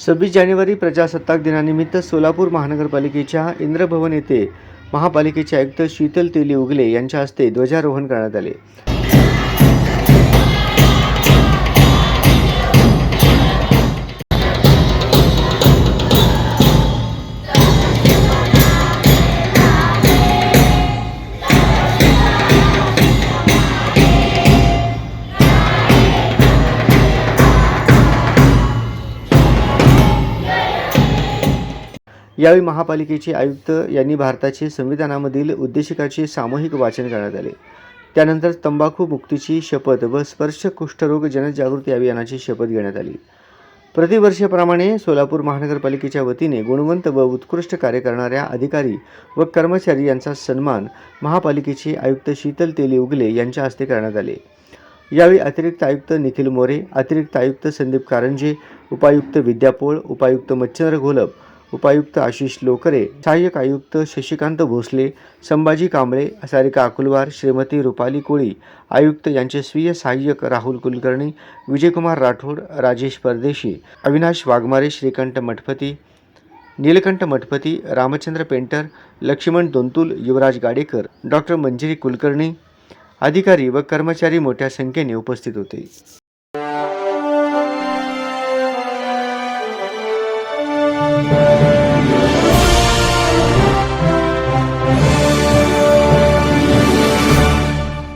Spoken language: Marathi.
सव्वीस जानेवारी प्रजासत्ताक दिनानिमित्त सोलापूर महानगरपालिकेच्या इंद्रभवन येथे महापालिकेचे आयुक्त शीतल तेली उगले यांच्या हस्ते ध्वजारोहण करण्यात आले. यावेळी महापालिकेचे आयुक्त यांनी भारताचे संविधानामधील उद्देशिकाचे सामूहिक वाचन करण्यात आले. त्यानंतर तंबाखू मुक्तीची शपथ व स्पर्श कुष्ठरोग जनजागृती अभियानाची शपथ घेण्यात आली. प्रतिवर्षाप्रमाणे सोलापूर महानगरपालिकेच्या वतीने गुणवंत व उत्कृष्ट कार्य करणाऱ्या अधिकारी व कर्मचारी यांचा सन्मान महापालिकेचे आयुक्त शीतल तेली उगले यांच्या हस्ते करण्यात आले. यावेळी अतिरिक्त आयुक्त निखिल मोरे अतिरिक्त आयुक्त संदीप कारंजे उपायुक्त विद्यापोळ उपायुक्त मच्छिंद्र घोलप उपायुक्त आशिष लोकरे सहाय्यक आयुक्त शशिकांत भोसले संभाजी कांबळे सारिका अकुलवार श्रीमती रुपाली कोळी आयुक्त यांचे स्वीय सहाय्यक राहुल कुलकर्णी विजयकुमार राठोड राजेश परदेशी अविनाश वाघमारे श्रीकंठ मठपती नीलकंठ मठपती रामचंद्र पेंटर लक्ष्मण दोंतुल युवराज गाडेकर डॉक्टर मंजिरी कुलकर्णी अधिकारी व कर्मचारी मोठ्या संख्येने उपस्थित होते.